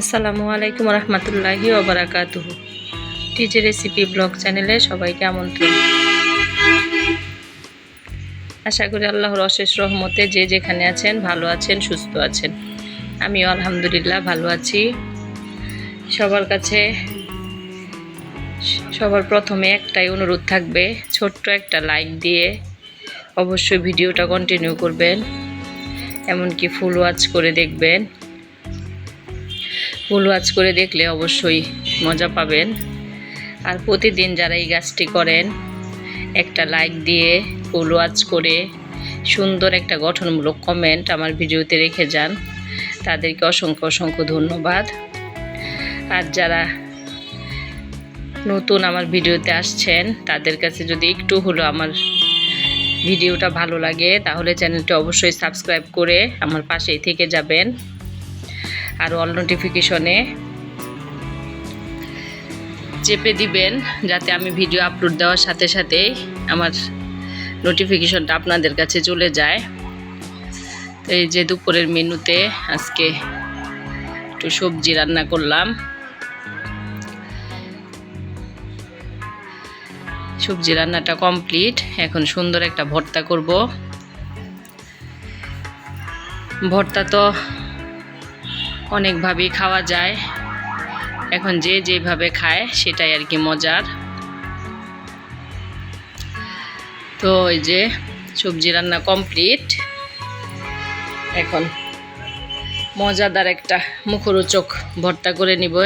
আসসালামু আলাইকুম রহমতুল্লাহি ওবরাকাতুহু টিজে রেসিপি ব্লগ চ্যানেলে সবাইকে আমন্ত্রণ। আশা করি আল্লাহর অশেষ রহমতে যে যেখানে আছেন, ভালো আছেন, সুস্থ আছেন। আমিও আলহামদুলিল্লাহ ভালো আছি। সবার কাছে সবার প্রথমে একটাই অনুরোধ থাকবে, ছোট্ট একটা লাইক দিয়ে অবশ্যই ভিডিওটা কন্টিনিউ করবেন, এমনকি ফুল ওয়াচ করে দেখবেন। ফুল ওয়াচ করে দেখলে অবশ্যই মজা পাবেন। আর প্রতিদিন যারা এই গাছটি করেন, একটা লাইক দিয়ে ফুল ওয়াচ করে সুন্দর একটা গঠনমূলক কমেন্ট আমার ভিডিওতে রেখে যান। তাদেরকে অসংখ্য অসংখ্য ধন্যবাদ। আর যারা নতুন আমার ভিডিওতে আসছেন, তাদের কাছে যদি একটু হলো আমার ভিডিওটা ভালো লাগে, তাহলে চ্যানেলটা অবশ্যই সাবস্ক্রাইব করে আমার পাশেই থেকে যাবেন। আর অল নোটিফিকেশনে চেপে দিবেন যাতে আমি ভিডিও আপলোড দেওয়ার সাথে সাথেই আমার নোটিফিকেশনটা আপনাদের কাছে চলে যায়। তো এই যে দুপুরের মেনুতে আজকে একটু সবজি রান্না করলাম। সবজি রান্নাটা কমপ্লিট এখন সুন্দর একটা ভর্তা করব। ভর্তা তো অনেকভাবেই খাওয়া যায়। এখন যে যেভাবে খায়, সেটাই আর কি মজার। তো ওই যে সবজি রান্না কমপ্লিট। এখন মজাদার একটা মুখরোচক ভর্তা করে নিব।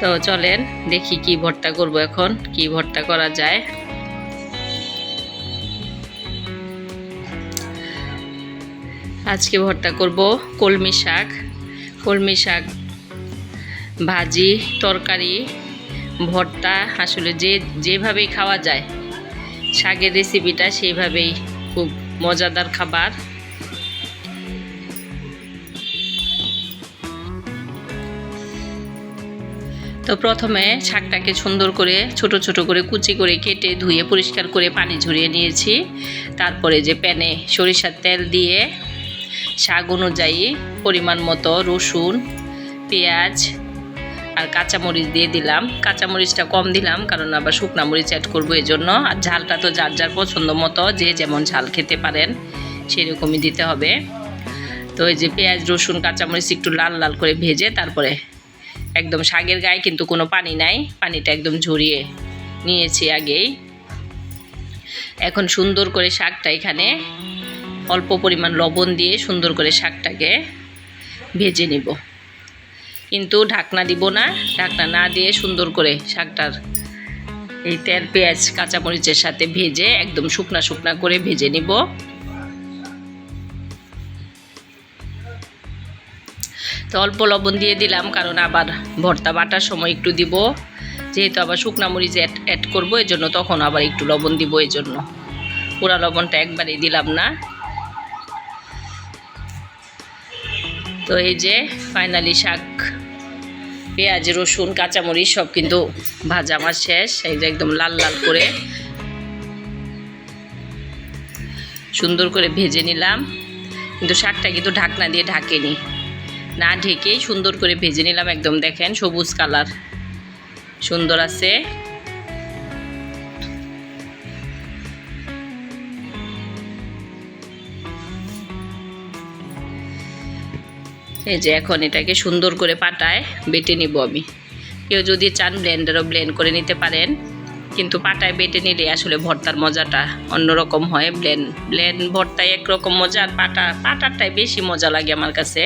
তো চলেন দেখি কি ভর্তা করব এখন, কি ভর্তা করা যায়। আজকে ভর্তা করব কলমি শাক। কলমি শাক, ভাজি, তরকারি, ভর্তা, আসলে যে, যেভাবেই খাওয়া যায়, শাকের রেসিপিটা সেইভাবেই খুব মজাদার খাবার। তো প্রথমে শাকটাকে সুন্দর করে, ছোট ছোট করে কুচি করে কেটে ধুয়ে পরিষ্কার করে পানি ঝরিয়ে নিয়েছি। তারপরে যে প্যানে সরিষার তেল দিয়ে শাক অনুযায়ী পরিমাণ মতো রসুন, পেঁয়াজ আর কাঁচামরিচ দিয়ে দিলাম। কাঁচামরিচটা কম দিলাম, কারণ আবার শুকনা মরিচ অ্যাড করব এই জন্য আর ঝালটা তো যার যার পছন্দ মতো, যে যেমন ঝাল খেতে পারেন, সেরকমই দিতে হবে। তো এই যে পেঁয়াজ, রসুন, কাঁচামরিচ একটু লাল লাল করে ভেজে তারপরে একদম শাকের গায়ে কিন্তু কোনো পানি নাই, পানিটা একদম ঝরিয়ে নিয়েছি আগেই। এখন সুন্দর করে শাকটা এখানে অল্প পরিমাণ লবণ দিয়ে সুন্দর করে শাকটাকে ভেজে নিব। কিন্তু ঢাকনা দিব না, ঢাকনা না দিয়ে সুন্দর করে শাকটার এই তেল, পেঁয়াজ, কাঁচামরিচের সাথে ভেজে একদম শুকনা শুকনা করে ভেজে নিব। তো অল্প লবণ দিয়ে দিলাম, কারণ আবার ভর্তা বাটার সময় একটু দিব। যেহেতু আবার শুকনা মরিচ অ্যাড অ্যাড করব এই জন্য তখন আবার একটু লবণ দিব এই জন্য পুরা লবণটা একবারেই দিলাম না। তো এই যে ফাইনালি শাক, পেঁয়াজ, রসুন, কাঁচামরিচ সব কিন্তু ভাজা আমার শেষ। এই যে একদম লাল লাল করে সুন্দর করে ভেজে নিলাম। কিন্তু শাকটা কিন্তু ঢাকনা দিয়ে ঢাকেনি। না ঢেকেই সুন্দর করে ভেজে নিলাম একদম, দেখেন সবুজ কালার। সুন্দর আছে। এই যে এখন এটাকে সুন্দর করে পাটায় বেটে নিব আমি। কেউ যদি চান ব্লেন্ডারও ব্লেন্ড করে নিতে পারেন, কিন্তু পাটায় বেটে নিলে আসলে ভর্তার মজাটা অন্যরকম হয়। ব্লেন্ড ব্লেন্ড ভর্তায় একরকম মজা আর পাটা, পাটারটাই বেশি মজা লাগে আমার কাছে।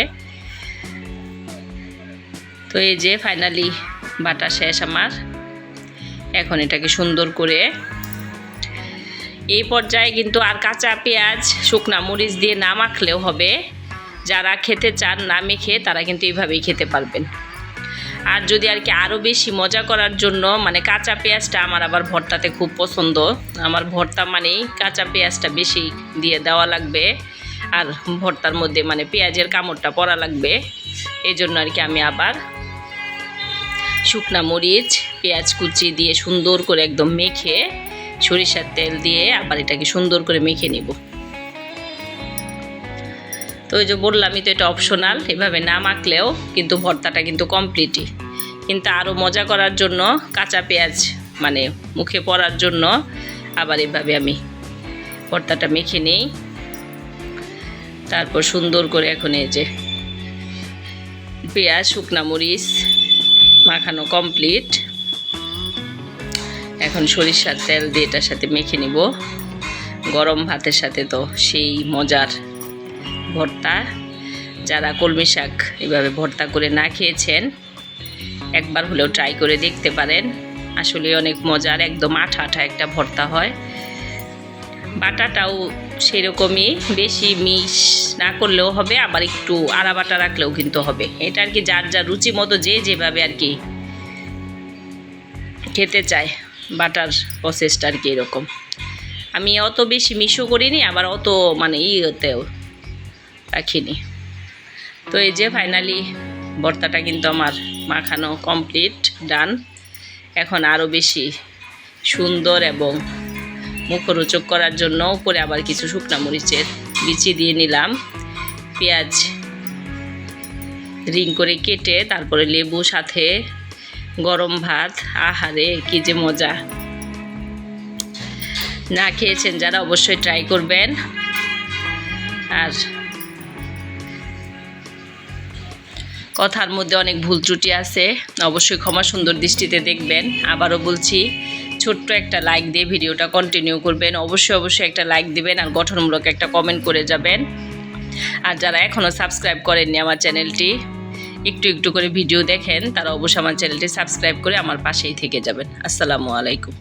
তো এই যে ফাইনালি বাটা শেষ আমার। এখন এটাকে সুন্দর করে এই পর্যায়ে কিন্তু আর কাঁচা পেঁয়াজ, শুকনা মরিচ দিয়ে না মাখলেও হবে। যারা খেতে চান না মেখে তারা কিন্তু এইভাবেই খেতে পারবেন। আর যদি আর কি আরও বেশি মজা করার জন্য মানে কাঁচা পেঁয়াজটা আমার আবার ভর্তাতে খুব পছন্দ। আমার ভর্তা মানেই কাঁচা পেঁয়াজটা বেশি দিয়ে দেওয়া লাগবে। আর ভর্তার মধ্যে মানে পেঁয়াজের কামড়টা পরা লাগবে। এই জন্য আর কি আমি আবার শুকনা মরিচ, পেঁয়াজ কুচি দিয়ে সুন্দর করে একদম মেখে সরিষার তেল দিয়ে আবার এটাকে সুন্দর করে মেখে নিব। তো ওই যে বললামই তো এটা অপশনাল এভাবে না মাখলেও কিন্তু ভর্তাটা কিন্তু কমপ্লিটই কিন্তু আরও মজা করার জন্য কাঁচা পেঁয়াজ মানে মুখে পড়ার জন্য আবার এভাবে আমি ভর্তাটা মেখে নিই। তারপর সুন্দর করে এখন এই যে পেঁয়াজ, শুকনা মরিচ মাখানো কমপ্লিট এখন সরিষার তেল দিয়ে এটার সাথে মেখে নিব। গরম ভাতের সাথে তো সেই মজার ভর্তা, যারা কলমি শাক এভাবে ভর্তা করে না খেয়েছেন, একবার হলেও ট্রাই করে দেখতে পারেন। আসলে অনেক মজার, একদম আঠা আঠা একটা ভর্তা হয়। বাটাটাও সেরকমই, বেশি মিশ না করলেও হবে, আবার একটু আড়া বাটা রাখলেও কিন্তু হবে। এটা আর কি যার যার রুচি মতো যে যেভাবে আর কি খেতে চায়, বাটার প্রসেসটা আর কি এরকম। আমি অত বেশি মিশও করিনি, আবার অত মানে ইয়েতেও রাখিনি। তো এই যে ফাইনালি ভর্তাটা কিন্তু আমার মাখানো কমপ্লিট ডান এখন আরও বেশি সুন্দর এবং মুখরোচক করার জন্য উপরে আবার কিছু শুকনা মরিচের বিচি দিয়ে নিলাম। পেঁয়াজ রিং করে কেটে তারপরে লেবু সাথে গরম ভাত, আহারে, কি যে মজা। না খেয়েছেন যারা অবশ্যই ট্রাই করবেন। আর কথার মধ্যে অনেক ভুল ত্রুটি আছে, অবশ্যই ক্ষমা সুন্দর দৃষ্টিতে দেখবেন। আবারও বলছি, ছোট্ট একটা লাইক দিয়ে ভিডিওটা কন্টিনিউ করবেন। অবশ্যই অবশ্যই একটা লাইক দিবেন আর গঠনমূলক একটা কমেন্ট করে যাবেন। আর যারা এখনও সাবস্ক্রাইব করেননি আমার চ্যানেলটি একটু একটু করে ভিডিও দেখেন, তারা অবশ্যই আমার চ্যানেলটি সাবস্ক্রাইব করে আমার পাশেই থেকে যাবেন। আসসালামু আলাইকুম।